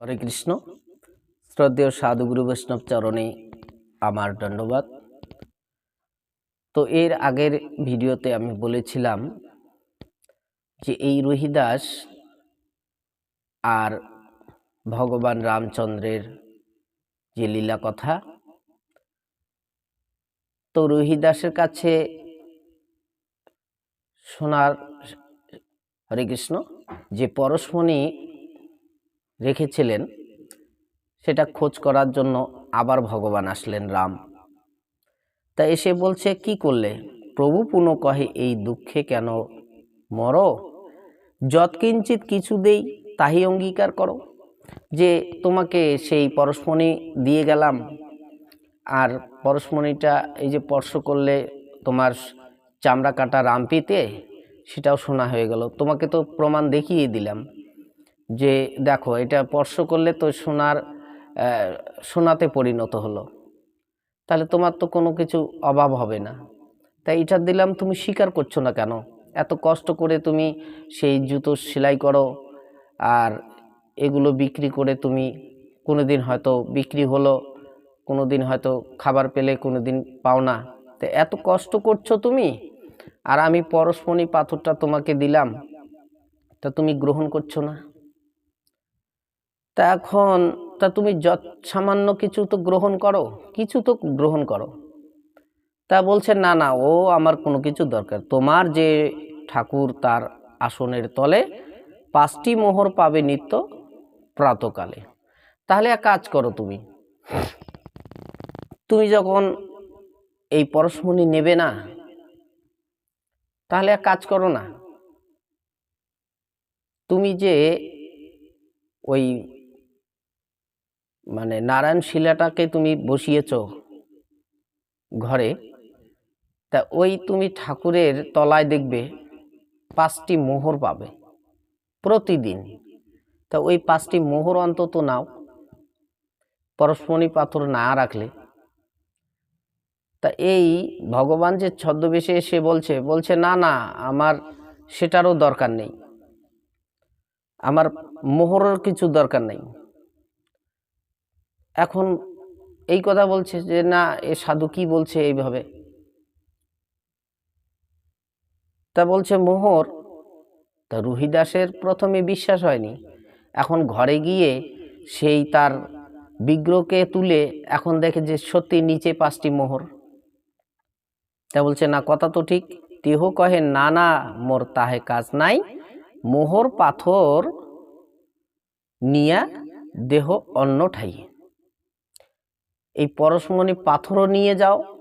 হরে কৃষ্ণ। শ্রদ্ধেয় সাধুগুরু বৈষ্ণব চরণে আমার দণ্ডবাদ। তো এর আগের ভিডিওতে আমি বলেছিলাম যে এই রোহিদাস আর ভগবান রামচন্দ্রের যে লীলা কথা, তো রোহিদাসের কাছে শোনার হরে কৃষ্ণ, যে পরশমণি রেখেছিলেন, সেটা খোঁজ করার জন্য আবার ভগবান আসলেন রাম। তা এসে বলছে, কি করলে? প্রভু পুনঃ কহে, এই দুঃখে কেন মর? যৎকিঞ্চিত কিছু দেই তাহি অঙ্গীকার করো। যে তোমাকে সেই পরশমণি দিয়ে গেলাম, আর পরশমণিটা এই যে স্পর্শ করলে তোমার চামড়া কাটা রামপিতে, সেটাও শোনা হয়ে গেল। তোমাকে তো প্রমাণ দেখিয়ে দিলাম। যে দেখো, এটা স্পর্শ করলে তো সোনার সোনাতে পরিণত হলো। তাহলে তোমার তো কোনো কিছু অভাব হবে না। তাই এটা দিলাম, তুমি স্বীকার করছ না কেন? এত কষ্ট করে তুমি সেই জুতো সেলাই করো, আর এগুলো বিক্রি করে তুমি কোনো দিন হয়তো বিক্রি হলো কোনো দিন হয়তো খাবার পেলে কোনো দিন পাও না। তো এত কষ্ট করছ তুমি, আর আমি পরশমণি পাথরটা তোমাকে দিলাম, তা তুমি গ্রহণ করছ না। তা এখন, তা তুমি যত সামান্য কিছু তো গ্রহণ করো, কিছু তো গ্রহণ করো। তা বলছে, না না, ও আমার কোনো কিছু দরকার। তোমার যে ঠাকুর তার আসনের তলে পাঁচটি মোহর পাবে নিত্য প্রাতকালে। তাহলে এক কাজ করো তুমি। তুমি যখন এই পরশমণি নেবে না, তাহলে এক কাজ করো না। তুমি যে ওই মানে নারায়ণ শিলাটাকে তুমি বসিয়েছ ঘরে, তা ওই তুমি ঠাকুরের তলায় দেখবে পাঁচটি মোহর পাবে প্রতিদিন। তা ওই পাঁচটি মোহর অন্তত নাও, পরশমণি পাথর না রাখলে। তা এই ভগবান যে ছদ্মবেশে এসে বলছে বলছে, না না, আমার সেটারও দরকার নেই। আমার মোহরের কিছু দরকার নেই। এখন এই কথা বলছে যে, না, এ সাধু কি বলছে এইভাবে? তা বলছে, মোহর, তা রুহিদাসের প্রথমে বিশ্বাস হয়নি। এখন ঘরে গিয়ে সেই তার বিগ্রহকে তুলে এখন দেখে যে সত্যি নিচে পাঁচটি মোহর। তা বলছে, না, কথা তো ঠিক। দেহ কহে, না না, মোর তাহে কাজ নাই। মোহর পাথর নিয়া দেহ অন্য ঠাই এই পরশমণি পাথরও নিয়ে যাও,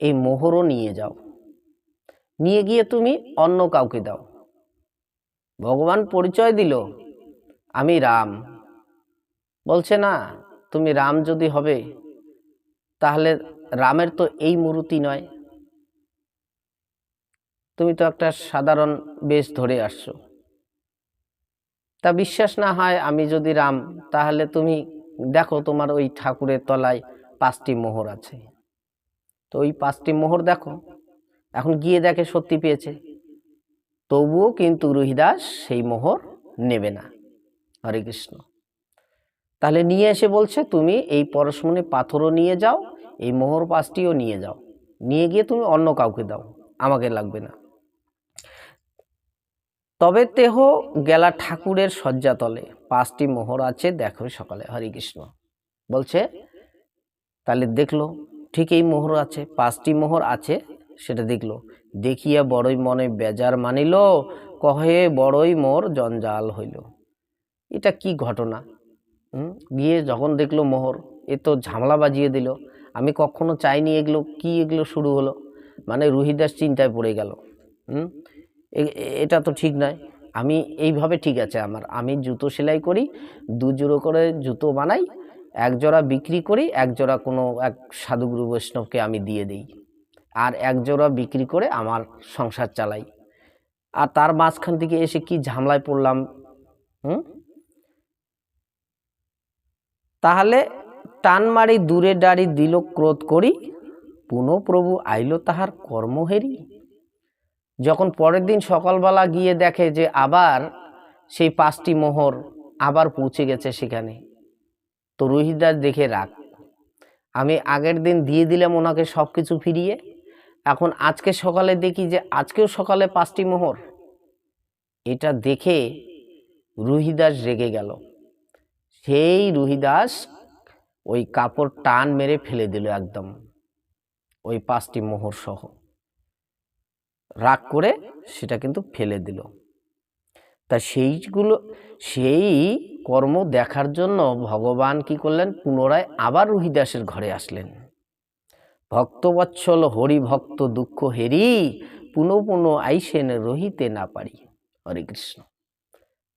এই মোহরও নিয়ে যাও। নিয়ে গিয়ে তুমি অন্য কাউকে দাও। ভগবান পরিচয় দিল, আমি রাম। বলছে, না, তুমি রাম যদি হবে, তাহলে রামের তো এই মূর্তি নয়। তুমি তো একটা সাধারণ বেশ ধরে আসছো। তা বিশ্বাস না হয় আমি যদি রাম, তাহলে তুমি দেখো তোমার ওই ঠাকুরের তলায় পাঁচটি মোহর আছে। তো ওই পাঁচটি মোহর দেখো, এখন গিয়ে দেখে সত্যি পেয়েছে। তবুও কিন্তু রুহিদাস সেই মোহর নেবে না। হরে কৃষ্ণ। তাহলে নিয়ে এসে বলছে, তুমি এই পরশমণি পাথরও নিয়ে যাও, এই মোহর পাঁচটিও নিয়ে যাও। নিয়ে গিয়ে তুমি অন্য কাউকে দাও, আমাকে লাগবে না। তবে তেহ গেলা ঠাকুরের শয্যাতলে। পাঁচটি মোহর আছে দেখো সকালে, হরে কৃষ্ণ। বলছে, তাহলে দেখল, ঠিক এই মোহর আছে, পাঁচটি মোহর আছে, সেটা দেখল। দেখিয়া বড়ই মনে বেজার মানিল, কহে বড়ই মোর জঞ্জাল হইল। এটা কি ঘটনা? গিয়ে যখন দেখল মোহর, এ তো ঝামলা বাজিয়ে দিল। আমি কখনো চাইনি এগুলো, কি এগুলো শুরু হলো? মানে রুহিদাস চিন্তায় পড়ে গেল। হুম এটা তো ঠিক নয়। আমি এইভাবে ঠিক আছে আমার। আমি জুতো সেলাই করি, দু জোড়ো করে জুতো বানাই, এক জোড়া বিক্রি করি, এক জোড়া কোনো এক সাধুগুরু বৈষ্ণবকে আমি দিয়ে দিই আর এক জোড়া বিক্রি করে আমার সংসার চালাই। আর তার মাঝখান থেকে এসে কি ঝামলায় পড়লাম, হুম? তাহলে টান মারি দূরে ডাড়ি দিল ক্রোধ করি, পুনঃপ্রভু আইল তাহার কর্ম হেরি যখন পরের দিন সকালবেলা গিয়ে দেখে যে আবার সেই পাঁচটি মোহর আবার পৌঁছে গেছে সেখানে, তো রোহিদাস দেখে রাখ আমি আগের দিন দিয়ে দিলাম ওনাকে সব কিছু ফিরিয়ে, এখন আজকে সকালে দেখি যে আজকেও সকালে পাঁচটি মোহর। এটা দেখে রুহিদাস রেগে গেল। সেই রুহিদাস ওই কাপড় টান মেরে ফেলে দিল একদম, ওই পাঁচটি মোহর সহ। রাগ করে সেটা কিন্তু ফেলে দিল। তা সেইগুলো, সেই কর্ম দেখার জন্য ভগবান কি করলেন? পুনরায় আবার রুহিদাসের ঘরে আসলেন। ভক্তবৎসল হরি ভক্ত দুঃখ হেরি পুনঃ পুনঃ আইসেন রহিতে না পারি। হরে কৃষ্ণ।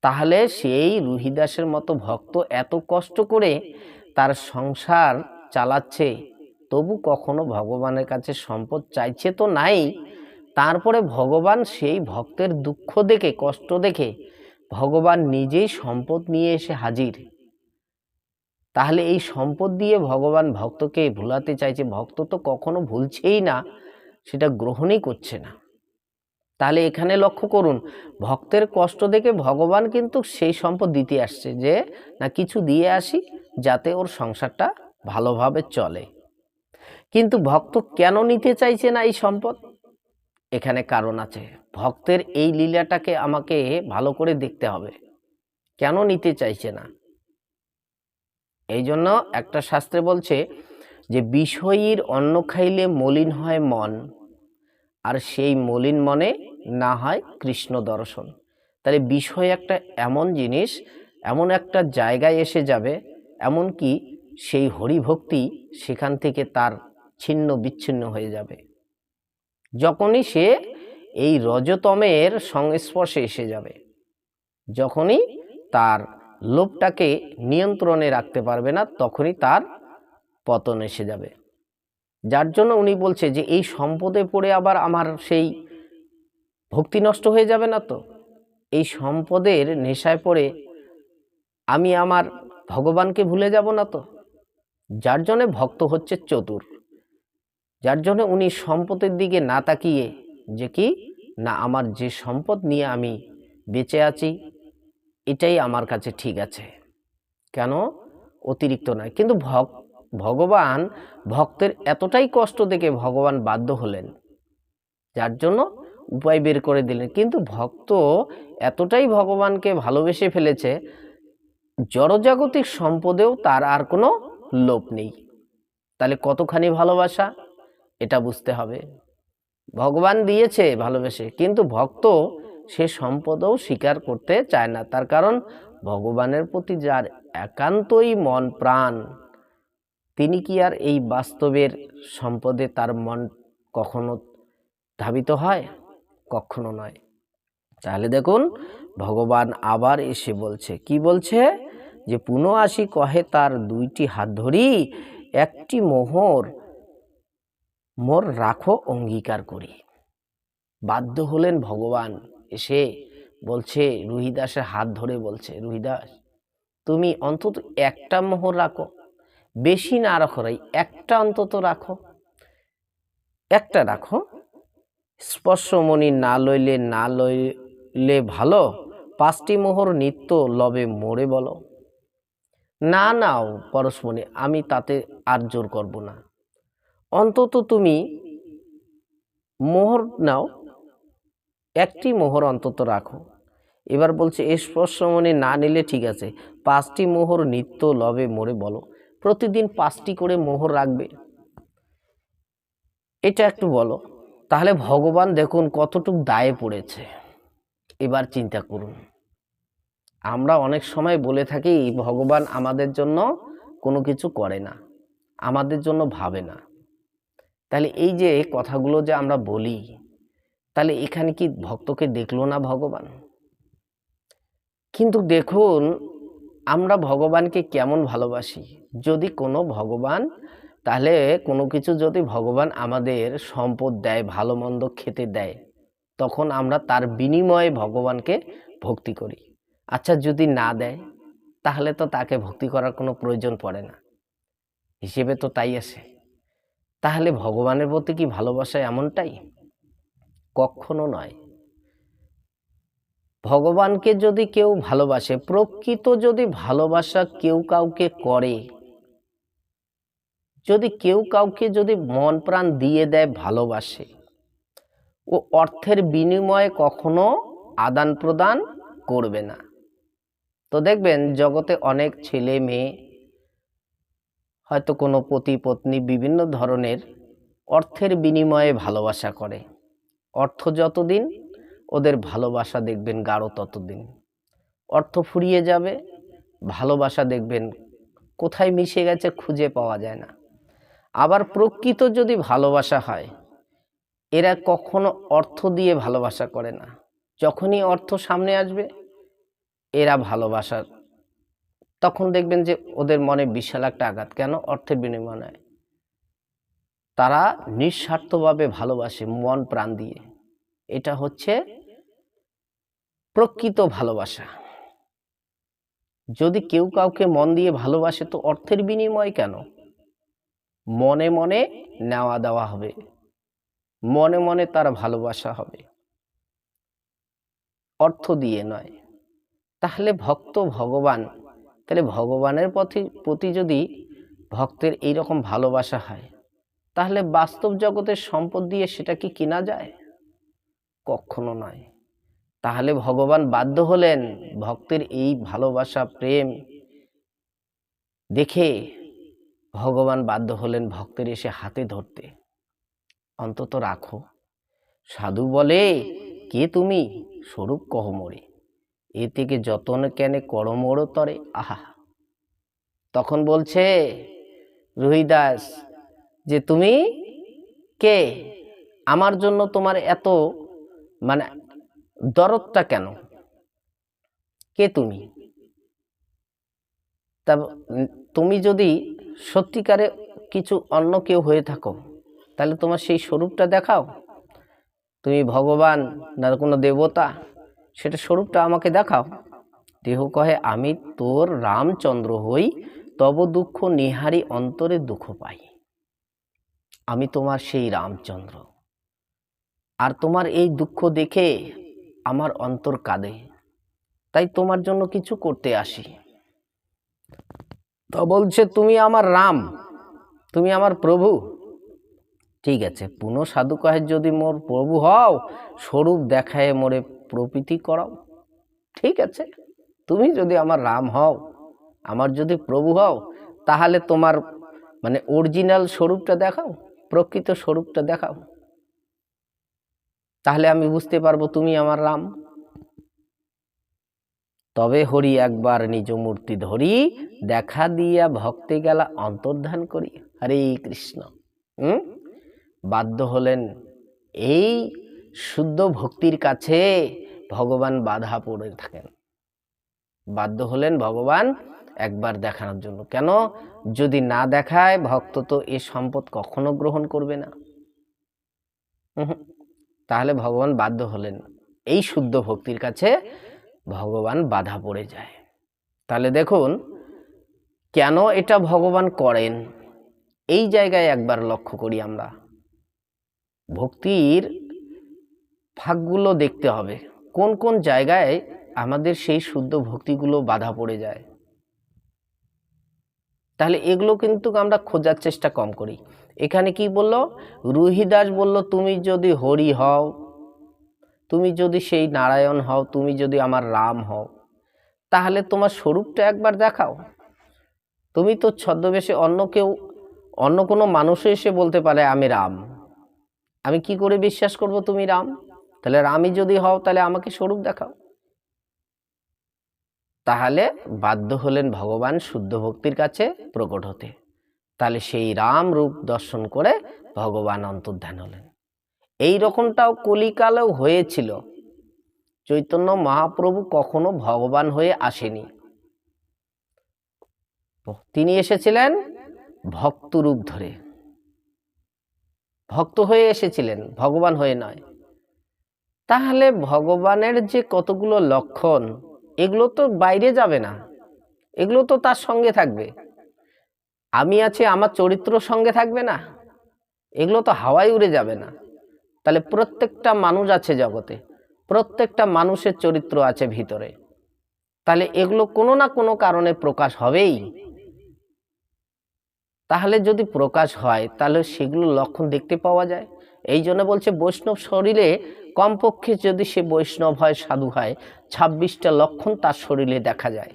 তাহলে সেই রুহিদাসের মতো ভক্ত এত কষ্ট করে তার সংসার চালাচ্ছে, তবু কখনো ভগবানের কাছে সম্পদ চাইছে তো নাই তারপরে ভগবান সেই ভক্তের দুঃখ দেখে, কষ্ট দেখে ভগবান নিজেই সম্পদ নিয়ে এসে হাজির। তাহলে এই সম্পদ দিয়ে ভগবান ভক্তকে ভুলাতে চাইছে। ভক্ত তো কখনো ভুলছেই না, সেটা গ্রহণই করছে না। তাহলে এখানে লক্ষ্য করুন, ভক্তের কষ্ট দেখে ভগবান কিন্তু সেই সম্পদ দিতে আসছে যে, না, কিছু দিয়ে আসি যাতে ওর সংসারটা ভালোভাবে চলে। কিন্তু ভক্ত কেন নিতে চাইছে না এই সম্পদ? এখানে কারণ আছে। ভক্তের এই লীলাটাকে আমাকে ভালো করে দেখতে হবে। কেন নিতে চাইছে না? এই জন্য একটা শাস্ত্রে বলছে যে, বিষয়ীর অন্ন খাইলে মলিন হয় মন, আর সেই মলিন মনে না হয় কৃষ্ণ দর্শন। তাহলে বিষয় একটা এমন জিনিস, এমন একটা জায়গায় এসে যাবে, এমন কি সেই হরিভক্তি সেখান থেকে তার ছিন্ন বিচ্ছিন্ন হয়ে যাবে। যখনই সে এই রজতমের সংস্পর্শে এসে যাবে, যখনই তার লোভটাকে নিয়ন্ত্রণে রাখতে পারবে না, তখনই তার পতন এসে যাবে। যার জন্য উনি বলছে যে, এই সম্পদে পড়ে আবার আমার সেই ভক্তি নষ্ট হয়ে যাবে না তো? এই সম্পদের নেশায় পড়ে আমি আমার ভগবানকে ভুলে যাব না তো? যার জন্যে ভক্ত হচ্ছে চতুর। যার জন্য উনি সম্পদের দিকে না তাকিয়ে যে কি, না, আমার যে সম্পদ নিয়ে আমি বেঁচে আছি, এটাই আমার কাছে ঠিক আছে। কেন? অতিরিক্ত নয়। কিন্তু ভগ, ভগবান ভক্তের এতটাই কষ্ট দেখে ভগবান বাধ্য হলেন, যার জন্য উপায় বের করে দিলেন। কিন্তু ভক্ত এতটাই ভগবানকে ভালোবেসে ফেলেছে, জড়জাগতিক সম্পদেও তার আর কোনো লোভ নেই। তাহলে কতখানি ভালোবাসা? এটা বুঝতে হবে। ভগবান দিয়েছে ভালোবেসে, কিন্তু ভক্ত সে সম্পদও স্বীকার করতে চায় না। তার কারণ ভগবানের প্রতি যার একান্তই মন প্রাণ, তিনি কি আর এই বাস্তবের সম্পদে তার মন কখনো ধাবিত হয়? কখনো নয়। তাহলে দেখুন, ভগবান আবার এসে বলছে, কি বলছে? যে পুনঃ আসি কহে তার দুইটি হাত ধরি, একটি মোহর মোর রাখো অঙ্গীকার করি। বাধ্য হলেন ভগবান, এসে বলছে, রুহিদাসের হাত ধরে বলছে, রুহিদাস, তুমি অন্তত একটা মোহর রাখো, বেশি না রাখো রাই একটা অন্তত রাখো। একটা রাখো? স্পর্শমণি না লইলে না লইলে ভালো, পাঁচটি মোহর নিত্য লবে মোড়ে বলো। না নাও পরশমণি, আমি তাতে আর জোর করব না। অন্তত তুমি মোহর নাও, একটি মোহর অন্তত রাখো। এবার বলছে স্পর্শ মনে না নিলে ঠিক আছে। পাঁচটি মোহর নিত্য লবে মোড়ে বলো। প্রতিদিন পাঁচটি করে মোহর রাখবে। এটা একটু বলো। তাহলে ভগবান দেখুন কতটুক দায়ে পড়েছে। এবার চিন্তা করুন। আমরা অনেক সময় বলে থাকি, ভগবান আমাদের জন্য কোনো কিছু করে না। আমাদের জন্য ভাবে না। তাহলে এই যে কথাগুলো যে আমরা বলি, তাহলে এখানে কি ভক্তকে দেখল না ভগবান? কিন্তু দেখুন, আমরা ভগবানকে কেমন ভালোবাসি? যদি কোনো ভগবান, তাহলে কোনো কিছু যদি ভগবান আমাদের সম্পদ দেয়, ভালো মন্দ খেতে দেয়, তখন আমরা তার বিনিময়ে ভগবানকে ভক্তি করি। আচ্ছা যদি না দেয়, তাহলে তো তাকে ভক্তি করার কোনো প্রয়োজন পড়ে না। হিসেবে তো তাই আছে। তাহলে ভগবানের প্রতি কি ভালোবাসা এমনটাই? কখনো নয়। ভগবানকে যদি কেউ ভালোবাসে, প্রকৃত যদি ভালোবাসা কেউ কাউকে করে, যদি কেউ কাউকে যদি মন প্রাণ দিয়ে দেয় ভালোবাসে, ও অর্থের বিনিময়ে কখনো আদান প্রদান করবে না। তো দেখবেন, জগতে অনেক ছেলে মেয়ে হয়তো কোনো পতি পত্নী বিভিন্ন ধরনের অর্থের বিনিময়ে ভালোবাসা করে। অর্থ যতদিন, ওদের ভালোবাসা দেখবেন গাঢ় ততদিন। অর্থ ফুরিয়ে যাবে, ভালোবাসা দেখবেন কোথায় মিশে গেছে খুঁজে পাওয়া যায় না। আবার প্রকৃত যদি ভালোবাসা হয়, এরা কখনো অর্থ দিয়ে ভালোবাসা করে না। যখনই অর্থ সামনে আসবে, এরা ভালোবাসার তখন দেখবেন যে ওদের মনে বিশাল একটা আঘাত। কেন? অর্থের বিনিময়ে তারা নিঃস্বার্থভাবে ভালোবাসে মন প্রাণ দিয়ে। এটা হচ্ছে প্রকৃত ভালোবাসা। যদি কেউ কাউকে মন দিয়ে ভালোবাসে তো অর্থের বিনিময় কেন? মনে মনে নেওয়া দেওয়া হবে। মনে মনে তার ভালোবাসা হবে। অর্থ দিয়ে নয়। তাহলে ভক্ত ভগবান তাহলে ভগবানের প্রতি প্রতি যদি ভক্তের এই রকম ভালোবাসা হয়, তাহলে বাস্তব জগতের সম্পদ দিয়ে সেটা কি কেনা যায়? কখনো নয়। তাহলে ভগবান বাধ্য হলেন ভক্তের এই ভালোবাসা, প্রেম দেখে ভগবান বাধ্য হলেন ভক্তের এসে হাতে ধরতে। অন্তত রাখো। সাধু বলে, কে তুমি? স্বরূপ কহ মোরে। এ থেকে যতন কেনে করমোড় তরে, আহা। তখন বলছে, রুহিদাস, যে তুমি কে? আমার জন্য তোমার এত মানে দরদটা কেন? কে তুমি? তা তুমি যদি সত্যিকারে কিছু অন্য কেউ হয়ে থাকো, তাহলে তোমার সেই স্বরূপটা দেখাও। তুমি ভগবান না কোনো দেবতা? সেটা স্বরূপটা আমাকে দেখাও। দেহ কহে, আমি তোর রামচন্দ্র হই, তব দুঃখ নিহারি অন্তরে দুঃখ পাই। আমি তোমার সেই রামচন্দ্র। আর তোমার এই দুঃখ দেখে আমার অন্তর কাঁদে। তাই তোমার জন্য কিছু করতে আসি। তো বলছে, তুমি আমার রাম, তুমি আমার প্রভু। ঠিক আছে, পুনঃ সাধু কহে, যদি মোর প্রভু হও, স্বরূপ দেখায় মোরে প্রকৃতি করাও। ঠিক আছে? তুমি যদি আমার রাম হও, আমার যদি প্রভু হও, তাহলে তোমার মানে অরিজিনাল স্বরূপটা দেখাও, প্রকৃত স্বরূপটা দেখাও। তাহলে আমি বুঝতে পারব তুমি আমার রাম। তবে হরি একবার নিজ মূর্তি ধরি, দেখা দিয়া ভক্তে গেলা অন্তর্ধান করি। হরে কৃষ্ণ। হুম? বাধ্য হলেন এই শুদ্ধ ভক্তির কাছে ভগবান বাধা পড়ে থাকেন। বাধ্য হলেন ভগবান একবার দেখানোর জন্য। কেন? যদি না দেখায়, ভক্ত তো এ সম্পদ কখনো গ্রহণ করবে না। তাহলে ভগবান বাধ্য হলেন। এই শুদ্ধ ভক্তির কাছে ভগবান বাধা পড়ে যায়। তাহলে দেখুন, কেন এটা ভগবান করেন? এই জায়গায় একবার লক্ষ্য করি আমরা। ভক্তির ভাগগুলো দেখতে হবে। কোন কোন জায়গায় আমাদের সেই শুদ্ধ ভক্তিগুলো বাধা পড়ে যায়। তাহলে এগুলো কিন্তু আমরা খোঁজার চেষ্টা কম করি। এখানে কি বলল? রুহিদাস বলল, তুমি যদি হরি হও, তুমি যদি সেই নারায়ণ হও, তুমি যদি আমার রাম হও, তাহলে তোমার স্বরূপটা একবার দেখাও। তুমি তো ছদ্মবেশে অন্য কেউ, অন্য কোনো মানুষও এসে বলতে পারে, আমি রাম। আমি কি করে বিশ্বাস করব তুমি রাম? তাহলে রামই যদি হও, তাহলে আমাকে স্বরূপ দেখাও। তাহলে বাধ্য হলেন ভগবান শুদ্ধ ভক্তির কাছে প্রকট হতে। তাহলে সেই রাম রূপ দর্শন করে ভগবান অন্তর্ধান হলেন। এই রকমটাও কলিকালেও হয়েছিল। চৈতন্য মহাপ্রভু কখনো ভগবান হয়ে আসেনি। তিনি এসেছিলেন ভক্ত রূপ ধরে। ভক্ত হয়ে এসেছিলেন, ভগবান হয়ে নয়। তাহলে ভগবানের যে কতগুলো লক্ষণ, এগুলো তো বাইরে যাবে না। এগুলো তো তার সঙ্গে থাকবে। আমি আছি, আমার চরিত্র সঙ্গে থাকবে না। এগুলো তো হাওয়ায় উড়ে যাবে না। তাহলে প্রত্যেকটা মানুষ আছে জগতে, প্রত্যেকটা মানুষের চরিত্র আছে ভিতরে। তাহলে এগুলো কোনো না কোনো কারণে প্রকাশ হবেই। তাহলে যদি প্রকাশ হয়, তাহলে সেগুলো লক্ষণ দেখতে পাওয়া যায়। এই জন্য বলছে বৈষ্ণব শরীরে কমপক্ষে যদি সে বৈষ্ণব হয়, সাধু হয়, ছাব্বিশটা লক্ষণ তার শরীরে দেখা যায়।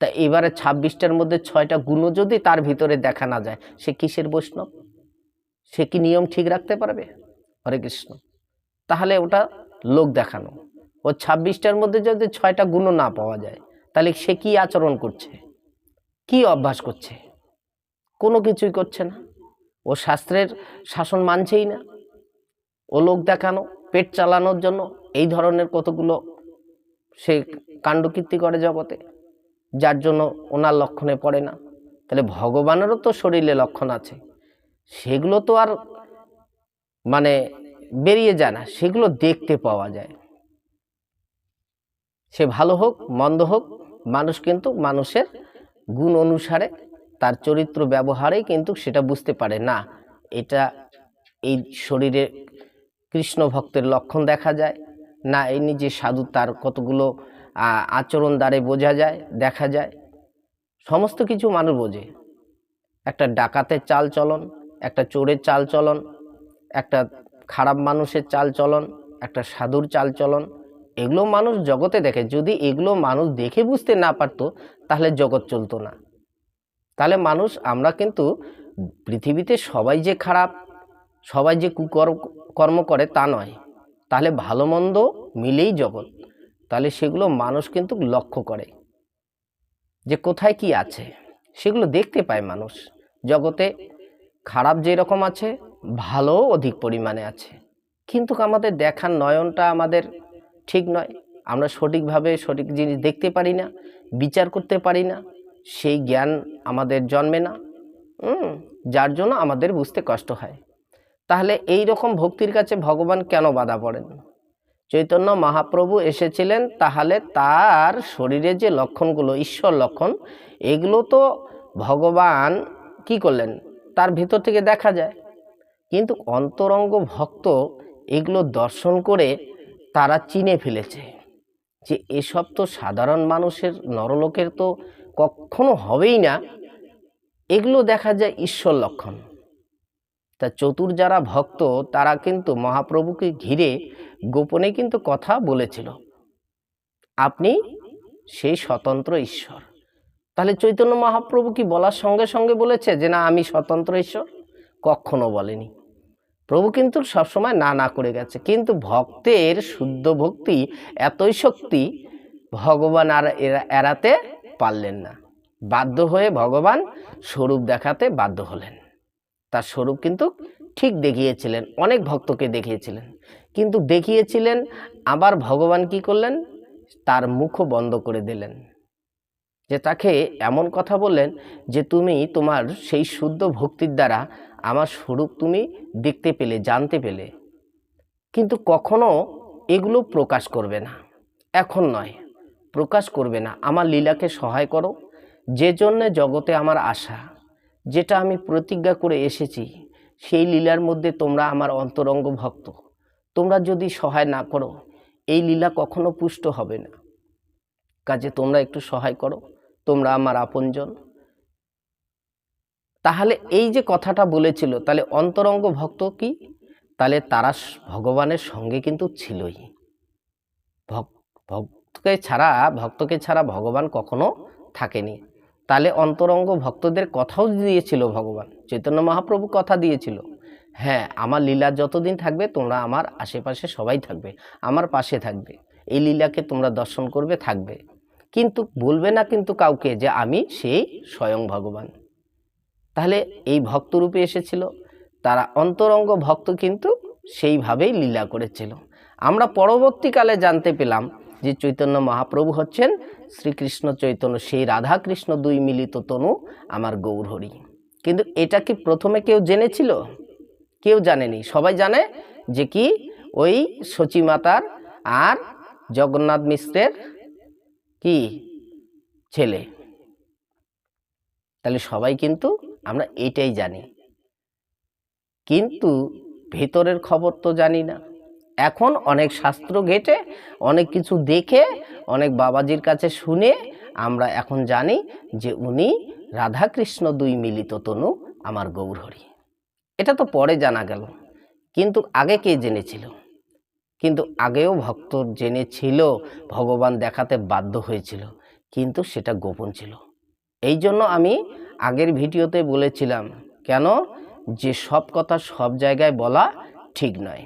তা এবারে ছাব্বিশটার মধ্যে ছয়টা গুণও যদি তার ভিতরে দেখা না যায়, সে কিসের বৈষ্ণব? সে কি নিয়ম ঠিক রাখতে পারবে? হরে কৃষ্ণ। তাহলে ওটা লোক দেখানো। ও ছাব্বিশটার মধ্যে যদি ছয়টা গুণও না পাওয়া যায়, তাহলে সে কি আচরণ করছে? কি অভ্যাস করছে? কোনো কিছুই করছে না। ও শাস্ত্রের শাসন মানছেই না। ও লোক দেখানো, পেট চালানোর জন্য এই ধরনের কতগুলো সে কাণ্ডকীর্তি করে জগতে, যার জন্য ওনার লক্ষণে পড়ে না। তাহলে ভগবানেরও তো শরীরে লক্ষণ আছে। সেগুলো তো আর মানে বেরিয়ে যায় না, সেগুলো দেখতে পাওয়া যায়। সে ভালো হোক, মন্দ হোক, মানুষ কিন্তু মানুষের গুণ অনুসারে তার চরিত্র ব্যবহারেই কিন্তু সেটা বুঝতে পারে না। এটা এই শরীরে কৃষ্ণ ভক্তের লক্ষণ দেখা যায়। না, এই নিজে সাধু তার কতগুলো আচরণ দ্বারে বোঝা যায়, দেখা যায়। সমস্ত কিছু মানুষ বোঝে। একটা ডাকাতের চাল চলন, একটা চোরের চাল চলন, একটা খারাপ মানুষের চাল চলন, একটা সাধুর চাল চলন, এগুলো মানুষ জগতে দেখে। যদি এগুলো মানুষ দেখে বুঝতে না পারতো, তাহলে জগৎ চলতো না। তাহলে মানুষ, আমরা কিন্তু পৃথিবীতে সবাই যে খারাপ, সবাই যে কুকর্ম, কর্ম করে তা নয়। তাহলে ভালো মন্দ মিলেই জগৎ। তাহলে সেগুলো মানুষ কিন্তু লক্ষ্য করে যে কোথায় কি আছে। সেগুলো দেখতে পায় মানুষ। জগতে খারাপ যেরকম আছে ভালো অধিক পরিমাণে আছে। কিন্তু আমাদের দেখার নয়নটা আমাদের ঠিক নয়। আমরা সঠিকভাবে সঠিক জিনিস দেখতে পারি না, বিচার করতে পারি না। সেই জ্ঞান আমাদের জন্মে না যার জন্য আমাদের বুঝতে কষ্ট হয়। তাহলে এই রকম ভক্তির কাছে ভগবান কেন বাধা পড়েন? চৈতন্য মহাপ্রভু এসেছিলেন তাহলে তার শরীরে যে লক্ষণগুলো, ঈশ্বর লক্ষণ, এগুলো তো ভগবান কি করলেন? তার ভিতর থেকে দেখা যায়। কিন্তু অন্তরঙ্গ ভক্ত এগুলো দর্শন করে তারা চিনে ফেলেছে যে এসব তো সাধারণ মানুষের, নরলোকের তো কখনো হবেই না। এগুলো দেখা যায় ঈশ্বর লক্ষণ। তা চতুর যারা ভক্ত, তারা কিন্তু মহাপ্রভুকে ঘিরে গোপনে কিন্তু কথা বলেছিল। আপনি সেই স্বতন্ত্র ঈশ্বর। তাহলে চৈতন্য মহাপ্রভু কি বলার সঙ্গে সঙ্গে বলেছে যে, না, আমি স্বতন্ত্র ঈশ্বর কখনো বলেনি। প্রভু কিন্তু সবসময় না না করে গেছে। কিন্তু ভক্তের শুদ্ধ ভক্তি, এতই শক্তি, ভগবান আর এরা, এড়াতে পারলেন না। বাধ্য হয়ে ভগবান স্বরূপ দেখাতে বাধ্য হলেন। তার স্বরূপ কিন্তু ঠিক দেখিয়েছিলেন, অনেক ভক্তকে দেখিয়েছিলেন। কিন্তু দেখিয়েছিলেন, আবার ভগবান কি করলেন? তার মুখও বন্ধ করে দিলেন। যে তাকে এমন কথা বললেন যে তুমি তোমার সেই শুদ্ধ ভক্তির দ্বারা আমার স্বরূপ তুমি দেখতে পেলে, জানতে পেলে। কিন্তু কখনো এগুলো প্রকাশ করবে না। এখন নয়। প্রকাশ করবে না। আমার লীলাকে সহায় করো। যে জন্যে জগতে আমার আশা, যেটা আমি প্রতিজ্ঞা করে এসেছি, সেই লীলার মধ্যে তোমরা আমার অন্তরঙ্গ ভক্ত। তোমরা যদি সহায় না করো, এই লীলা কখনো পুষ্ট হবে না। কাজে তোমরা একটু সহায় করো। তোমরা আমার আপনজন। তাহলে এই যে কথাটা বলেছিল, তাহলে অন্তরঙ্গ ভক্ত কি? তাহলে তারা ভগবানের সঙ্গে কিন্তু ছিলই। ভক্তকে ছাড়া ভক্তকে ছাড়া ভগবান কখনো থাকেনি। তাহলে অন্তরঙ্গ ভক্তদের কথাও দিয়েছিল ভগবান, চৈতন্য মহাপ্রভু কথা দিয়েছিল। হ্যাঁ আমার লীলা যতদিন থাকবে, তোমরা আমার আশেপাশে সবাই থাকবে, আমার পাশে থাকবে। এই লীলাকে তোমরা দর্শন করবে, থাকবে। কিন্তু বলবে না কিন্তু কাউকে যে আমি সেই স্বয়ং ভগবান। তাহলে এই ভক্তরূপে এসেছিল। তারা অন্তরঙ্গ ভক্ত কিন্তু সেইভাবেই লীলা করেছিল। আমরা পরবর্তীকালে জানতে পেলাম যে চৈতন্য মহাপ্রভু হচ্ছেন, শ্রীকৃষ্ণ চৈতন্য, সেই রাধা কৃষ্ণ দুই মিলিত তনু আমার গৌরহরি। কিন্তু এটা কি প্রথমে কেউ জেনেছিল? কেউ জানেনি। সবাই জানে যে কি? ওই সচী মাতার আর জগন্নাথ মিশ্রের কি? ছেলে। তাহলে সবাই কিন্তু আমরা এটাই জানি। কিন্তু ভেতরের খবর তো জানি না। এখন অনেক শাস্ত্র ঘেটে, অনেক কিছু দেখে, অনেক বাবাজির কাছে শুনে আমরা এখন জানি যে উনি রাধাকৃষ্ণ দুই মিলিত তনু, আমার গৌরহরি। এটা তো পরে জানা গেল, কিন্তু আগে কে জেনেছিল? কিন্তু আগেও ভক্ত জেনেছিল, ভগবান দেখাতে বাধ্য হয়েছিল, কিন্তু সেটা গোপন ছিল। এই জন্য আমি আগের ভিডিওতে বলেছিলাম, কেন? যে সব কথা সব জায়গায় বলা ঠিক নয়।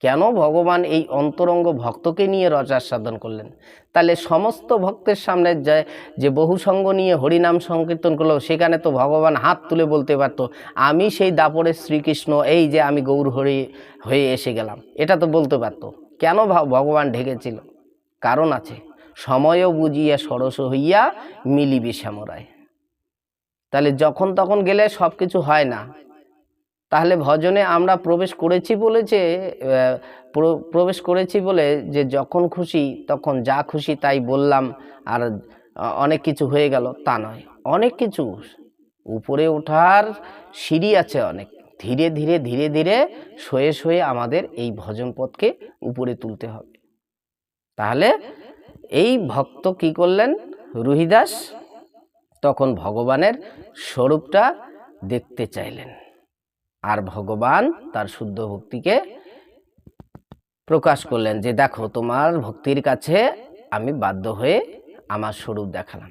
কেন ভগবান এই অন্তরঙ্গ ভক্তকে নিয়ে রচার সাধন করলেন? তাহলে সমস্ত ভক্তের সামনে যে যে বহু সঙ্গ নিয়ে হরিনাম সংকীর্তন করল, সেখানে তো ভগবান হাত তুলে বলতে পারতো, আমি সেই দাপরের শ্রীকৃষ্ণ, এই যে আমি গৌর হরি হয়ে এসে গেলাম। এটা তো বলতে পারতো। কেন ভগবান ঢেকেছিল? কারণ আছে, সময়ও বুঝিয়া সরস হইয়া মিলিবি শ্যামরায়। তাহলে যখন তখন গেলে সব কিছু হয় না। তাহলে ভজনে আমরা প্রবেশ করেছি আহ, প্র- প্রবেশ করেছি বলে যে যখন খুশি তখন যা খুশি তাই বললাম আর অনেক কিছু হয়ে গেল তা নয়। অনেক কিছু। উপরে ওঠার সিঁড়ি আছে অনেক। ধীরে ধীরে ধীরে ধীরে শয়ে শয়ে আমাদের এই ভজন পথকে উপরে তুলতে হবে। তাহলে এই ভক্ত কি করলেন? রুহিদাস তখন ভগবানের স্বরূপটা দেখতে চাইলেন। আর ভগবান তার শুদ্ধ ভক্তিকে প্রকাশ করলেন যে দেখো, তোমার ভক্তির কাছে আমি বাধ্য হয়ে আমার স্বরূপ দেখালাম।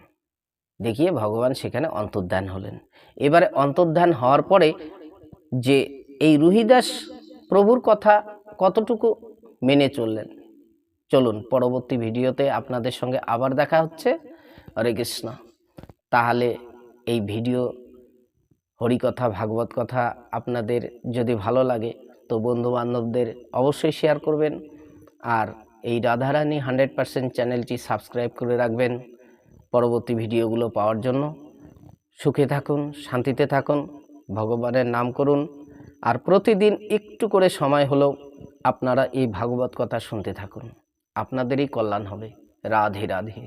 দেখিয়ে ভগবান সেখানে অন্তর্ধান হলেন। এবারে অন্তর্ধান হওয়ার পরে যে এই রুহিদাস প্রভুর কথা কতটুকু মেনে চললেন? চলুন, পরবর্তী ভিডিওতে আপনাদের সঙ্গে আবার দেখা হচ্ছে। হরে কৃষ্ণ। তাহলে এই ভিডিও হরিকথা, ভাগবত কথা আপনাদের যদি ভালো লাগে, তো বন্ধু বান্ধবদের অবশ্যই শেয়ার করবেন। আর এই রাধারানী হান্ড্রেড পারসেন্ট চ্যানেলটি সাবস্ক্রাইব করে রাখবেন পরবর্তী ভিডিওগুলো পাওয়ার জন্য। সুখে থাকুন, শান্তিতে থাকুন, ভগবানের নাম করুন। আর প্রতিদিন একটু করে সময় হলেও আপনারা এই ভাগবত কথা শুনতে থাকুন। আপনাদেরই কল্যাণ হবে। রাধে রাধে।